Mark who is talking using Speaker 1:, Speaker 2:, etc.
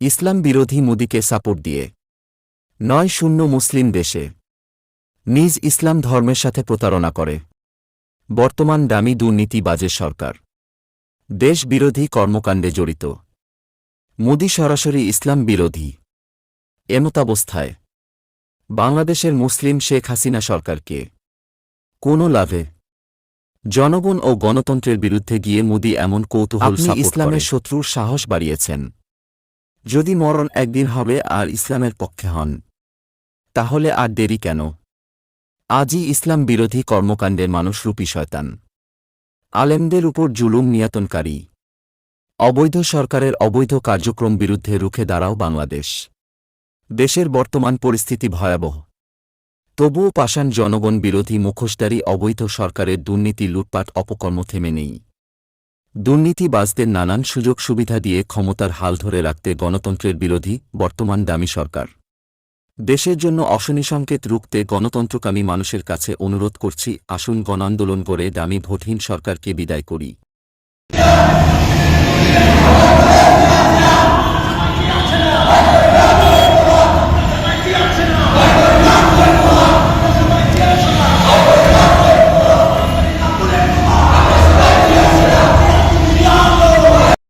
Speaker 1: ইসলাম বিরোধী মোদীকে সাপোর্ট দিয়ে। নয় শূন্য মুসলিম দেশে। নিজ ইসলাম ধর্মের সাথে প্রতারণা করে। বর্তমান দামি দুর্নীতি বাজে সরকার। দেশ বিরোধী কর্মকাণ্ডে জড়িত। মোদী সরাসরি ইসলাম বিরোধী। এমতাবস্থায়। বাংলাদেশের মুসলিম শেখ হাসিনা সরকারকে কোনো লাভে। জনগণ ও গণতন্ত্রের বিরুদ্ধে গিয়ে মোদী এমন কৌতূহল ইসলামের
Speaker 2: ইসলামের
Speaker 1: শত্রুর সাহস বাড়িয়েছেন। যদি মরণ একদিন হবে আর ইসলামের পক্ষে হন, তাহলে আর দেরি কেন? আজই ইসলাম বিরোধী কর্মকাণ্ডের মানুষরূপী শয়তান। আলেমদের উপর জুলুম নিয়াতনকারী। অবৈধ সরকারের অবৈধ কার্যক্রম বিরুদ্ধে রুখে দাঁড়াও বাংলাদেশ। দেশের বর্তমান পরিস্থিতি ভয়াবহ। তবুও পাষাণ জনগণ বিরোধী মুখোশধারী অবৈধ সরকারের দুর্নীতি, লুটপাট, অপকর্ম থেমে নেই। দুর্নীতিবাজদের নানান সুযোগ সুবিধা দিয়ে ক্ষমতার হাল ধরে রাখতে গণতন্ত্রের বিরোধী বর্তমান দামি সরকার। দেশের জন্য অশনি সংকেত রুখতে গণতন্ত্রকামী মানুষের কাছে অনুরোধ করছি, আসুন গণআন্দোলন করে দামি ভোটহীন সরকারকে বিদায় করি।